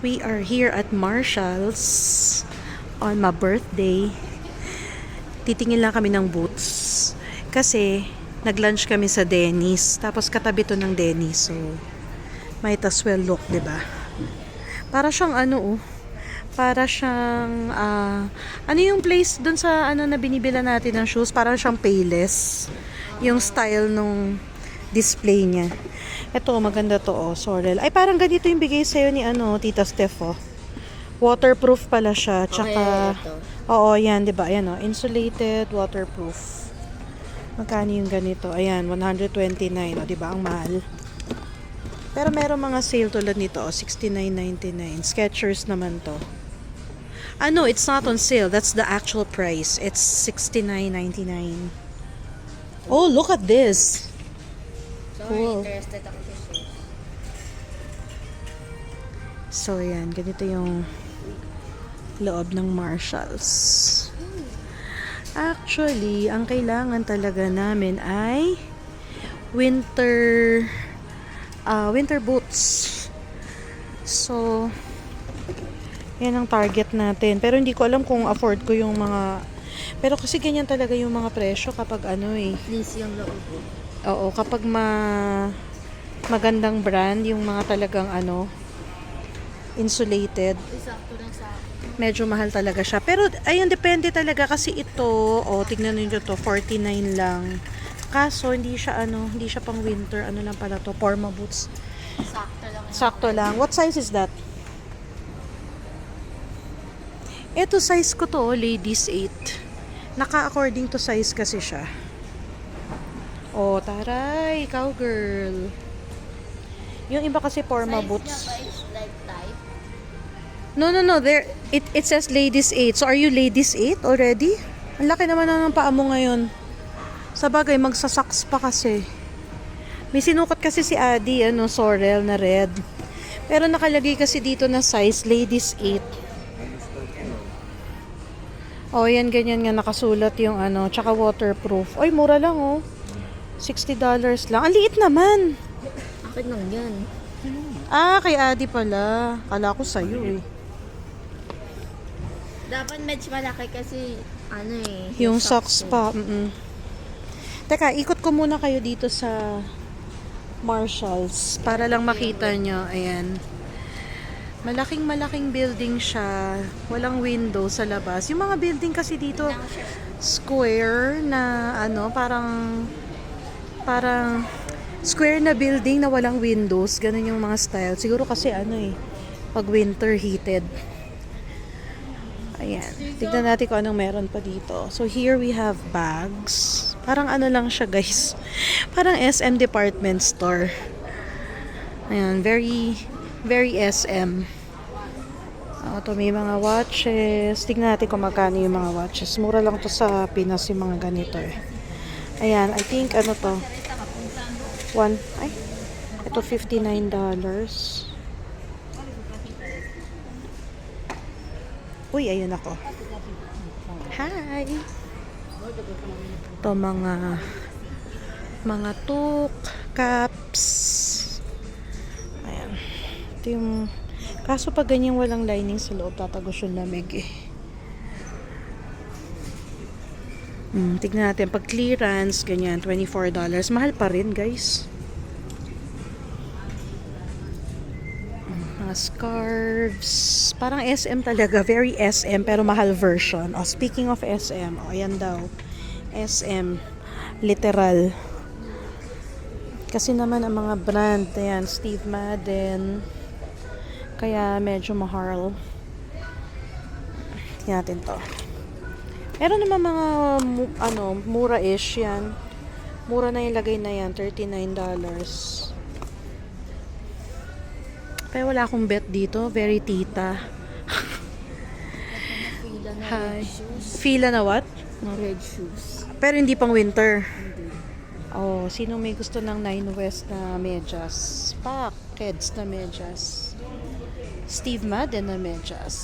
We are here at Marshall's on my birthday. Titingin lang kami ng boots. Kasi, nag-lunch kami sa Denny's. Tapos katabi to ng Denny's. So, might as well look, ba? Para siyang ano, oh. Para siyang, ah, ano yung place dun sa ano na binibila natin ng shoes? Parang siyang Payless. Yung style nung display niya. Ito, maganda to, oh, Sorel. Ay, parang ganito yung bigay sa'yo ni ano, Tita Steph, oh. Waterproof pala siya. Tsaka, ito. oo, yan, di ba? Ayan, oh, insulated, waterproof. Magkano yung ganito? Ayan, 129, oh, di ba? Ang mahal. Pero meron mga sale tulad nito, oh, 69.99. Skechers naman to. Ah, no, it's not on sale. That's the actual price. It's 69.99. Oh, look at this. Sorry, Cool. interested ako sa shoes. So, ayan. Ganito yung loob ng Marshalls. Actually, ang kailangan talaga namin ay winter ah, winter boots. So, yan ang target natin. Pero hindi ko alam kung afford ko yung mga pero kasi ganyan talaga yung mga presyo kapag ano eh. Please yung loob. Oo, kapag ma magandang brand, yung mga talagang ano, insulated, medyo mahal talaga siya. Pero, ayun, depende talaga kasi ito, oh, tignan niyo to, 49 lang. Kaso, hindi siya ano, hindi siya pang winter, ano lang pala to, Forma boots. Sakto lang. Sakto lang. What size is that? Ito size ko to, ladies 8. Naka-according to size kasi siya. Oh, taray, cowgirl. Yung iba kasi forma Size boots. niya ba is like type? No, no, no. There, it, it says ladies 8. So, are you ladies 8 already? Ang laki naman na ng paa mo ngayon. Sa bagay, magsasaks pa kasi. May sinukat kasi si Adi, ano, Sorel na red. Pero nakalagay kasi dito na size, ladies 8. Oh, yan, ganyan nga, nakasulat yung ano, tsaka waterproof. Oy, mura lang, oh. $60 lang. Ang liit naman. Akin lang yan. Ah, kay Adi pala. Kala ko sa'yo, eh. Dapat medyo malaki kasi ano eh. Yung socks eh. pa. Mm-mm. Teka, ikot ko muna kayo dito sa Marshalls para lang makita nyo. Ayan. Malaking malaking building siya. Walang window sa labas. Yung mga building kasi dito square na ano, parang parang square na building na walang windows. Ganun yung mga style. Siguro kasi ano eh, pag winter heated. Ayan. Tignan natin kung anong meron pa dito. So here we have bags. Parang ano lang siya guys. Parang SM department store. Ayan. Very, very SM. Ah, Ito may mga watches. Tignan natin kung magkano yung mga watches. Mura lang to sa Pinas yung mga ganito eh. Ayan. I think ano to. One. Ay. Ito $59. Uy, ayun ako. Hi! Ito mga mga tuk, caps. Ayan. Ito yung kaso pag ganyan walang lining sa loob, tatagos yung lamig eh. Hmm, tignan natin. Pag clearance, ganyan, $24. Mahal pa rin, guys. Mga scarves. Parang SM talaga. Very SM, pero mahal version. Oh, speaking of SM, oh, ayan daw. SM. Literal. Kasi naman ang mga brand, ayan, Steve Madden. Kaya medyo mahal. Tingnan natin to. Meron naman mga mu- ano, mura-ish yan. Mura na yung lagay na yan, $39. Pero wala akong bet dito, very tita. Fila na Hi. red shoes. Fila na what? No red shoes. Pero hindi pang winter. Hindi. Oh, sino may gusto ng Nine West na medyas? Pak, Keds na medyas. Steve Madden na medyas.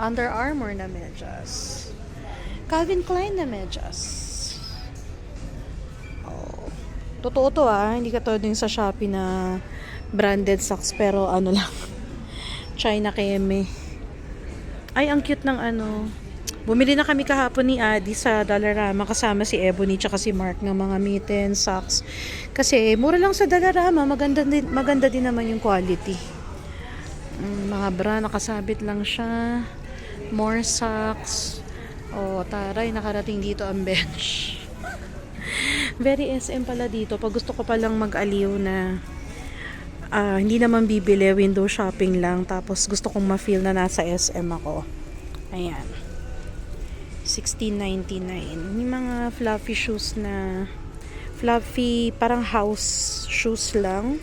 Under Armour na medyas. Calvin Klein na medyas. Oh. Totoo to ah, hindi ka to din sa Shopee na branded socks pero ano lang. China Keme. Ay, ang cute ng ano. Bumili na kami kahapon ni Adi sa Dollarama kasama si Ebony tsaka si Mark ng mga mittens, socks. Kasi mura lang sa Dollarama, maganda din, maganda din naman yung quality. Mm, mga bra, nakasabit lang siya. More socks. Oh, taray, nakarating dito ang bench. Very SM pala dito. Pag gusto ko palang mag-aliw na ah, hindi naman bibili, window shopping lang. Tapos gusto kong ma-feel na nasa SM ako. Ayan. 16.99. Yung mga fluffy shoes na fluffy, parang house shoes lang.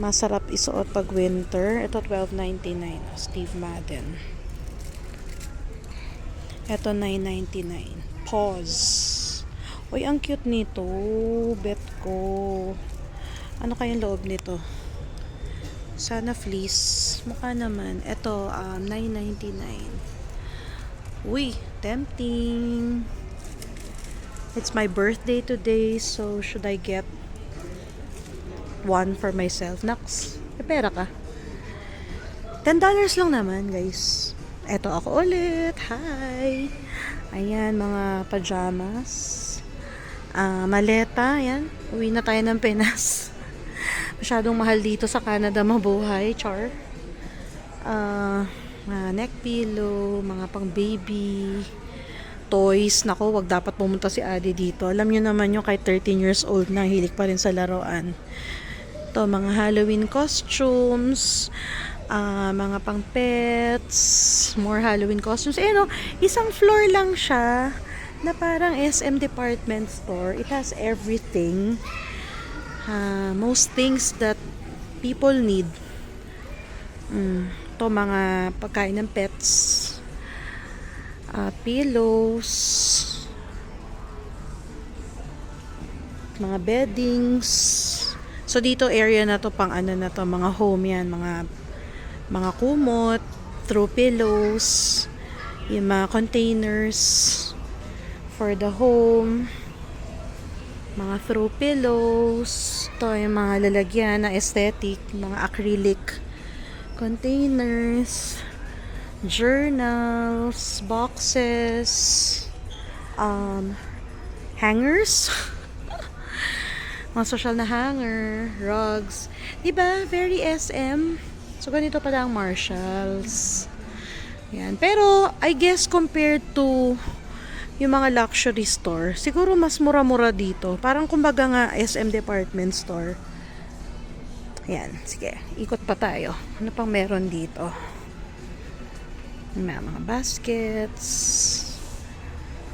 Masarap isuot pag winter. Ito 12.99. Steve Madden. Ito 9.99. Pause. Uy, ang cute nito. Bet ko. Ano kayang loob nito? Sana fleece. Mukha naman. Ito, um, 9.99. Uy, tempting. It's my birthday today, so should I get one for myself? Naks, may pera ka. $10 lang naman, guys. Eto ako ulit. Hi! Ayan, mga pajamas. Ah, maleta, ayan. Uwi na tayo ng Pinas. Masyadong mahal dito sa Canada mabuhay, char. Ah, mga neck pillow, mga pang baby, toys. Nako, wag dapat pumunta si Adi dito. Alam niyo naman yung kahit 13 years old na, hilig pa rin sa laruan. To mga Halloween costumes, ah, mga pang pets, more Halloween costumes. Eh, no, isang floor lang siya na parang SM department store. It has everything. Ah, most things that people need. Mm, to mga pagkain ng pets. Ah, pillows. Mga beddings. So dito area na to pang ano na to, mga home yan, mga mga kumot, throw pillows, yung mga containers for the home, mga throw pillows, to yung mga lalagyan na aesthetic, mga acrylic containers, journals, boxes, um, hangers, mga social na hanger, rugs. 'Di ba? Very SM. So ganito pala ang Marshalls. Yan. Pero I guess compared to yung mga luxury store, siguro mas mura-mura dito. Parang kumbaga nga SM department store. Yan, sige. Ikot pa tayo. Ano pang meron dito? May mga baskets.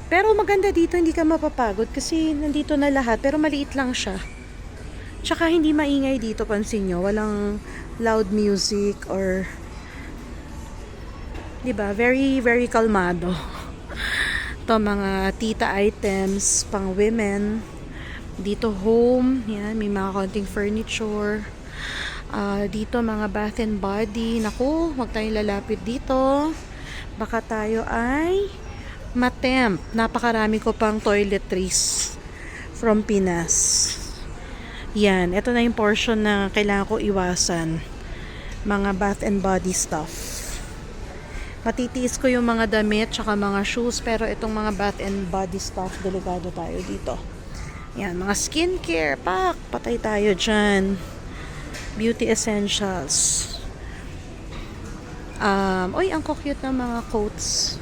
Pero maganda dito, hindi ka mapapagod kasi nandito na lahat, pero maliit lang siya. Tsaka hindi maingay dito, pansin nyo. Walang loud music or ba? Very very kalmado. To mga tita items pang women. Dito home, yan, may mga konting furniture. Ah, dito mga bath and body. Naku, wag tayong lalapit dito. Baka tayo ay matemp. Napakarami ko pang toiletries from Pinas. Yan, ito na yung portion na kailangan ko iwasan. Mga bath and body stuff. Matitiis ko yung mga damit tsaka mga shoes pero itong mga bath and body stuff, delikado tayo dito. Yan, mga skincare, pak, patay tayo dyan. Beauty essentials. Um, oy, ang cute ng mga coats.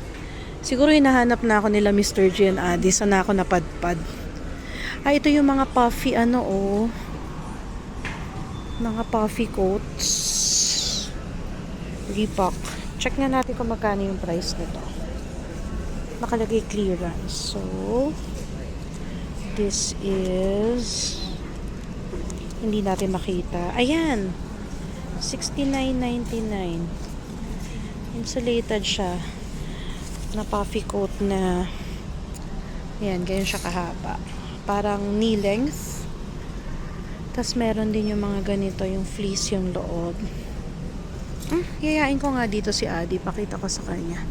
Siguro hinahanap na ako nila Mr. G and Adi. Sana ako napadpad. Ah, ito yung mga puffy ano oh. Mga puffy coats. Reebok. Check nga natin kung magkano yung price nito. Nakalagay clearance. So, this is hindi natin makita. Ayan. 69.99. Insulated siya. Na puffy coat na Ayan, ganyan siya kahaba. Parang knee length. Tapos meron din yung mga ganito, yung fleece yung loob. Hmm, yayain ko nga dito si Adi. Pakita ko sa kanya.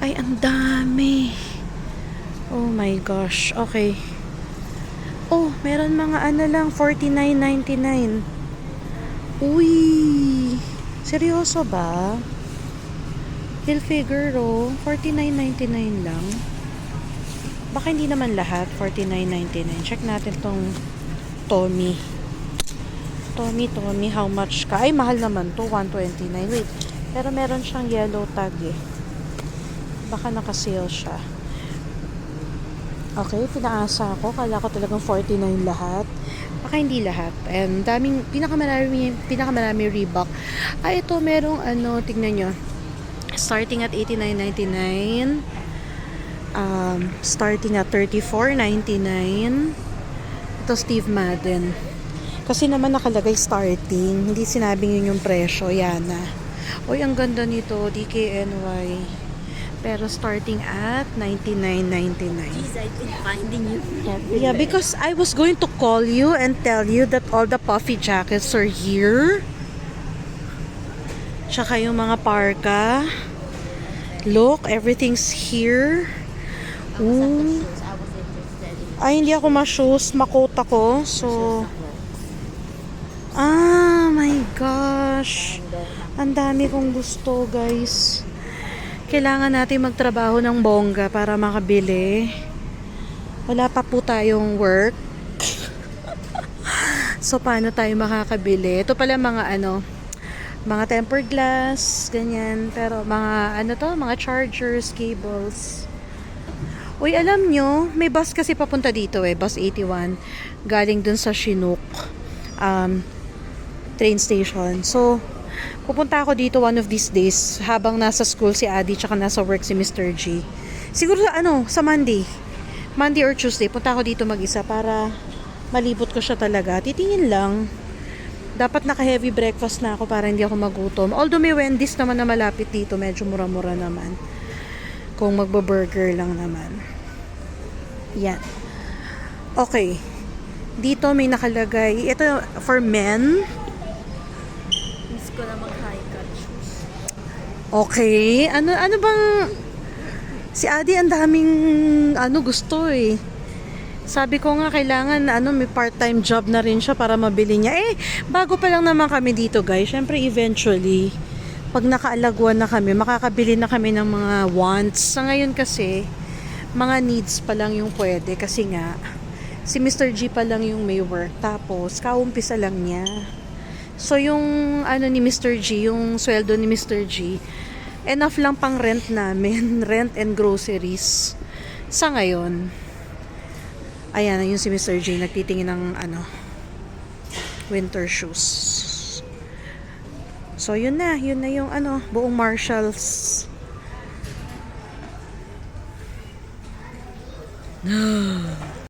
Ay, ang dami. Oh my gosh. Okay. Oh, meron mga ano lang, 49.99. Uy! Seryoso ba? Hill Figaro, 49.99 lang. Baka hindi naman lahat, 49.99. Check natin tong Tommy. Tommy, Tommy, how much ka? Ay, mahal naman to, 129. Wait, pero meron siyang yellow tag eh. Baka naka-sale siya. Okay, pinaasa ako. Kala ko talagang 49 lahat. Baka hindi lahat. And daming, pinakamarami, pinakamarami Reebok. Ah, ito merong ano, tignan nyo. Starting at 89.99. Um, starting at 34.99. Ito Steve Madden. Kasi naman nakalagay starting. Hindi sinabing yun yung presyo. Yana. Uy, ang ganda nito. DKNY. Pero starting at 99.99. Jeez, I've been finding you everywhere. Yeah, because I was going to call you and tell you that all the puffy jackets are here. Tsaka yung mga parka. Look, everything's here. Ooh. I was interested in Ay, hindi ako ma-shoes. Makot ako. So, ah, my gosh. Ang dami kong gusto, guys. Kailangan natin magtrabaho ng bongga para makabili. Wala pa po tayong work. so, paano tayo makakabili? Ito pala mga ano, mga tempered glass, ganyan. Pero mga ano to, mga chargers, cables. Uy, alam nyo, may bus kasi papunta dito eh, bus 81. Galing dun sa Chinook um, train station. So, pupunta ako dito one of these days habang nasa school si Adi tsaka nasa work si Mr. G. Siguro sa ano, sa Monday. Monday or Tuesday, punta ako dito mag-isa para malibot ko siya talaga. Titingin lang. Dapat naka-heavy breakfast na ako para hindi ako magutom. Although may Wendy's naman na malapit dito, medyo mura-mura naman. Kung magbo-burger lang naman. Yan. Okay. Dito may nakalagay. Ito for men. Miss ko na mag-high cut shoes. Okay. Ano ano bang si Adi ang daming ano gusto eh. Sabi ko nga kailangan ano may part-time job na rin siya para mabili niya. Eh bago pa lang naman kami dito guys. Syempre eventually pag nakaalagwan na kami, makakabili na kami ng mga wants. Sa ngayon kasi mga needs pa lang yung pwede kasi nga si Mr. G pa lang yung may work tapos kaumpisa lang niya. So yung ano ni Mr. G, yung sweldo ni Mr. G, enough lang pang rent namin, rent and groceries. Sa ngayon, ayan yung si Mr. G nagtitingin ng ano winter shoes. So yun na, yun na yung ano, buong Marshalls.